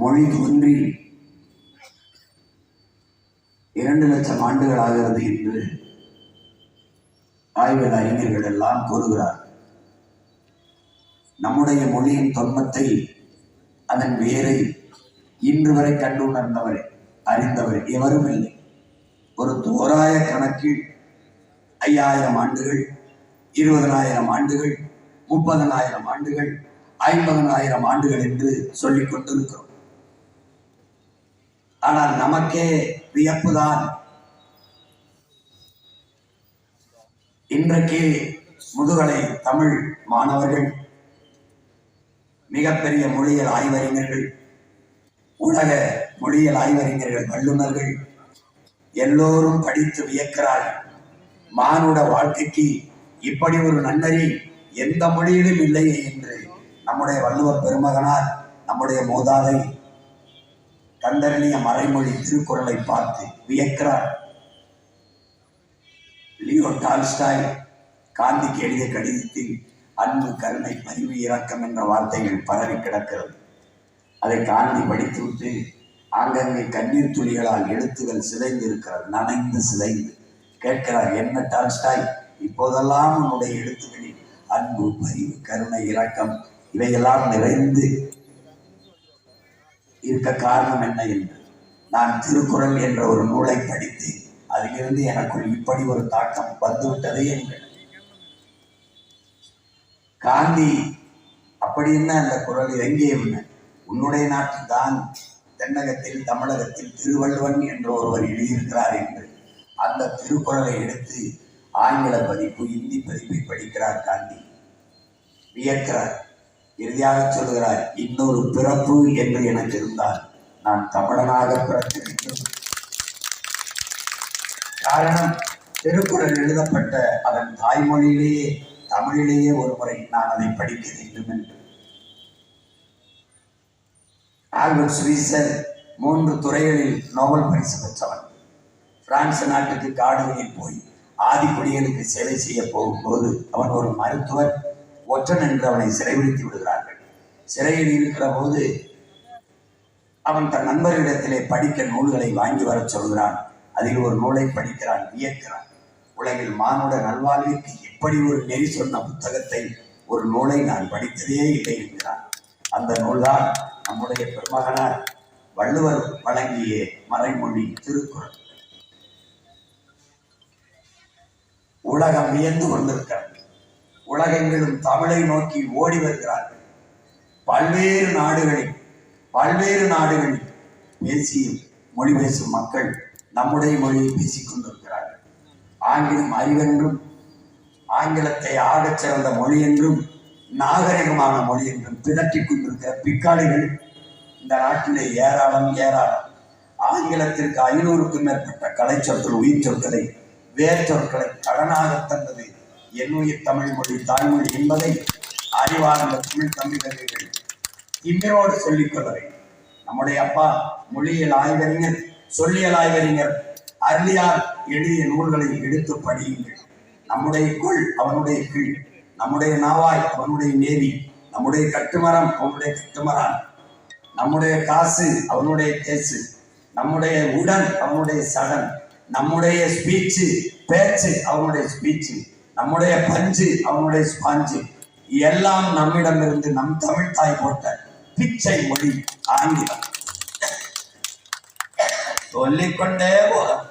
மொழி தோன்றி இரண்டு லட்சம் ஆண்டுகள் ஆகிறது என்று ஆய்வக அறிஞர்கள் எல்லாம் கூறுகிறார் நம்முடைய மொழியின் தொன்மத்தை அதன் வேரை இன்று வரை கண்டு உணர்ந்தவர் அறிந்தவர் எவரும் இல்லை. ஒரு தோராய கணக்கில் ஐயாயிரம் ஆண்டுகள் இருபதனாயிரம் ஆண்டுகள் முப்பதனாயிரம் ஆண்டுகள் ஐம்பதனாயிரம் ஆண்டுகள் என்று சொல்லிக் கொண்டிருக்கிறோம். ஆனால் நமக்கே வியப்புதான். இன்றைக்கு முதுகலை தமிழ் மாணவர்கள் மிகப்பெரிய மொழியியல் ஆய்வறிஞர்கள் உலக மொழியியல் ஆய்வறிஞர்கள் வல்லுநர்கள் எல்லோரும் படித்து வியக்கிறார். மானுட வாழ்க்கைக்கு இப்படி ஒரு நன்னறி எந்த மொழியிலும் இல்லையே என்று நம்முடைய வள்ளுவர் பெருமகனார் நம்முடைய மூதாதை கண்டறிய மறைமொழி திருக்குறளை பார்த்து வியக்கிறார். லியோ டால்ஸ்டாய் காந்திக்கு எழுதிய கடிதத்தில் அன்பு கருணை பரிவு இறக்கம் என்ற வார்த்தைகள் பரவி கிடக்கிறது. அதை காந்தி படித்துவிட்டு ஆங்கங்கே கண்ணீர் துளிகளால் எழுத்துகள் சிதைந்து இருக்கிறது நனைந்து சிதைந்து கேட்கிறார் என்ன டால்ஸ்டாய் இப்போதெல்லாம் உன்னுடைய எழுத்துக்களில் அன்பு பரிவு கருணை இரக்கம் இவையெல்லாம் நிறைந்து இருக்க காரணம் என்ன என்று. நான் திருக்குறள் என்ற ஒரு நூலை படித்து அதிலிருந்து எனக்குள் இப்படி ஒரு தாக்கம் வந்துவிட்டதே என்று. காந்தி அப்படி என்ன அந்த குரல்? எங்கே உன்னுடைய நாட்டில் தான் தென்னகத்தில் தமிழகத்தில் திருவள்ளுவன் என்ற ஒருவர் எழுதியிருக்கிறார் என்று. அந்த திருக்குறளை எடுத்து ஆங்கில பதிப்பு இந்தி பதிப்பை படிக்கிறார் காந்தி. வியக்கிறார். இறுதியாக சொல்கிறார் இன்னொரு பிறப்பு என்று எனக்கு இருந்தால் நான் தமிழனாக பிறந்திருக்கிறேன் காரணம் திருக்குறள் எழுதப்பட்ட அதன் தாய்மொழியிலேயே தமிழிலேயே ஒரு முறை நான் அதை படிக்க வேண்டும் என்று. ஆல்பர்ட் ஸ்வீசர் மூன்று துறைகளில் நோபல் பரிசு பெற்றவன். பிரான்ஸ் நாட்டுக்கு காடுகளில் போய் ஆதிக்குடிகளுக்கு சேவை செய்ய போகும்போது அவன் ஒரு மருத்துவர். ஒற்றன் என்று அவனை சிறைபிடித்து விடுகிறார்கள். சிறையில் இருக்கிற போது அவன் தன் நண்பர்களிடத்திலே படிக்க நூல்களை வாங்கி வரச் சொல்கிறான். அதில் ஒரு நூலை படிக்கிறான் வியக்கிறான். உலகில் மானுட நல்வாழ்விற்கு இப்படி ஒரு நெறி சொன்ன புத்தகத்தை ஒரு நூலை நான் படித்ததே இல்லை என்கிறான். அந்த நூல்தான் நம்முடைய பெருமகனார் வள்ளுவர் வழங்கிய மறைமொழி திருக்குறள். உலகம் வியந்து கொண்டிருக்கிறது. உலகெங்கிலும் தமிழை நோக்கி ஓடி வருகிறார்கள். பல்வேறு நாடுகளில் பல்வேறு நாடுகளில் பேசியும் மொழி பேசும் மக்கள் நம்முடைய மொழியை பேசிக் கொண்டிருக்கிறார்கள். ஆங்கிலம் அறிவென்றும் ஆங்கிலத்தை ஆகச் சிறந்த மொழி என்றும் நாகரிகமான மொழி என்றும் பிதற்றிக் கொண்டிருக்கிற பிக்காளிகள் இந்த நாட்டிலே ஏராளம் ஏராளம். ஆங்கிலத்திற்கு ஐநூறுக்கும் மேற்பட்ட கலை சொற்கள் உயிர் சொற்களை வேர் சொற்களை கடனாக தந்தது என்னுயிர் தமிழ் மொழி தாய்மொழி என்பதை அறிவார்ந்த தமிழ் தமிழர்கள் இன்றையோடு சொல்லிக் கொள்ளவை நம்முடைய அப்பா மொழியியல் ஆய்வறிஞர் சொல்லியல் ஆய்வறிஞர் அருளியார் எழுதிய நூல்களை எடுத்து படியுங்கள். நம்முடைய குள் அவனுடைய கீழ் நம்முடைய நாவாய் அவனுடைய நேவி நம்முடைய கட்டுமரம் அவனுடைய கட்டுமரான் நம்முடைய காசு அவனுடைய பேச்சு நம்முடைய உடன் அவனுடைய சடன் நம்முடைய ஸ்பீச்சு பேச்சு அவனுடைய ஸ்பீச்சு. நம்முடைய பஞ்சு அவனுடைய ஸ்பாஞ்சு. எல்லாம் நம்மிடமிருந்து நம் தமிழ் தாய் போட்ட பிச்சை மொழி ஆங்கிலம். சொல்லிக்கொண்டே போகலாம்